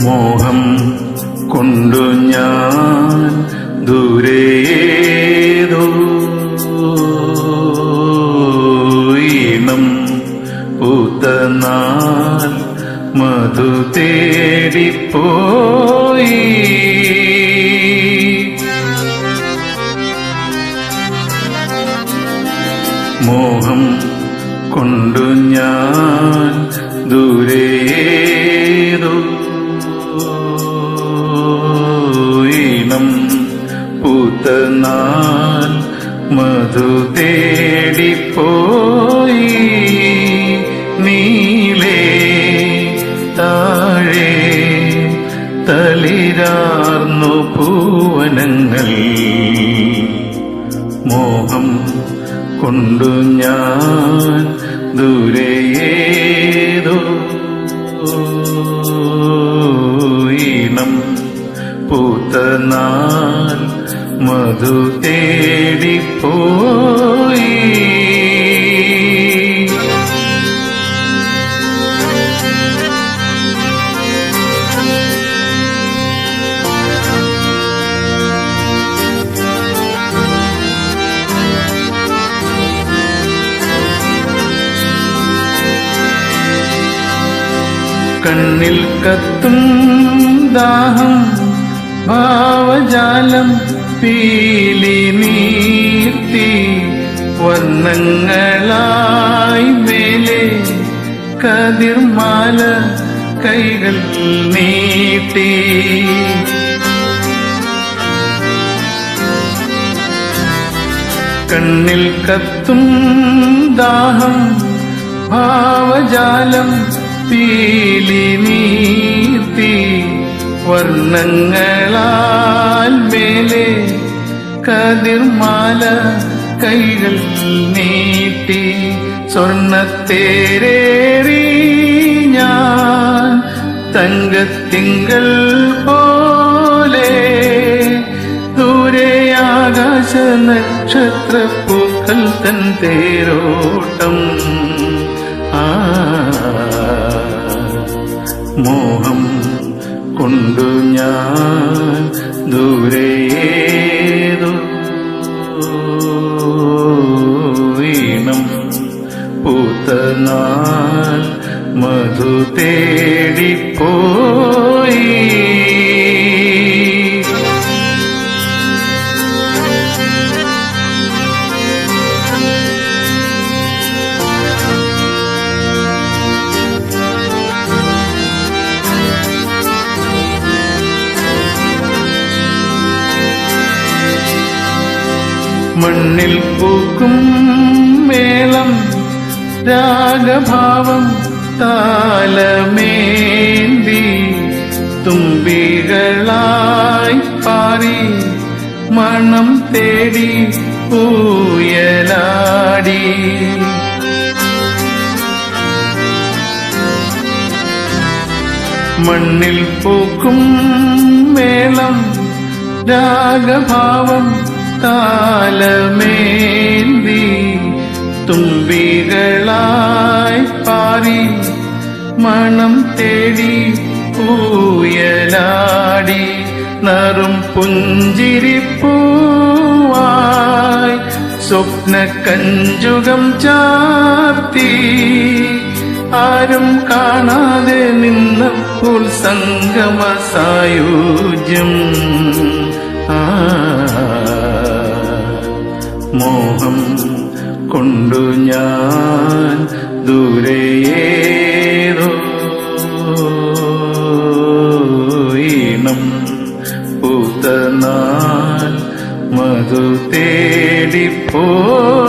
മോഹം കൊണ്ടു ഞാൻ ദൂരേതോ? ഈണം പൂത്തനാൽ മധു തേടിപ്പോയി. മോഹം കൊണ്ടു ഞാൻ ദൂരേതോ പൂത്തനാൾ മധു തേടിപ്പോയി നീലേ താഴെ തളിരാർന്നു പൂവനങ്ങൾ. മോഹം കൊണ്ടു ഞാൻ ദൂരേതോ ഈണം പൂത്തനാൾ മധു തേടി പോയി. കണ്ണിൽ കത്തും ദാഹം ഭാവജാലം പീലി നീർത്തി വർണങ്ങളായി മേലെ കതിർമാല കൈകൾ നീട്ടി. കണ്ണിൽ കത്തും ദാഹം ഭാവജാലം പീലി നീർത്തി വർണങ്ങളാൽ മേലെ കതിർമാല കൈകൾ നീട്ടി സ്വർണത്തേരേറി ഞാൻ തങ്കത്തിങ്കൾ പോലെ ദൂരെ ആകാശ നക്ഷത്ര പൂക്കൾ തൻ തേരോട്ടം. ആ മോഹം കൊണ്ടു ഞാൻ മധു തേടിപ്പോയി. മണ്ണിൽ പൂക്കും മേളം രാഗഭാവം താലമേന്തി തുമ്പികളായി പാറി മണം തേടി പൂയലാടി. മണ്ണിൽ പൂക്കും മേളം രാഗഭാവം താലമേന്തി മണം തേടി പൂയലാടി നറും പുഞ്ചിരിപ്പൂവായി സ്വപ്ന കഞ്ചുകം ചാർത്തി. ആരും കാണാതെ നിന്നപ്പോൾ സംഗമ സായുജ്യം മോഹം കൊണ്ടു ഞാൻ ദൂരേതോ പൂത്തനാൾ മധു തേടിപ്പോയി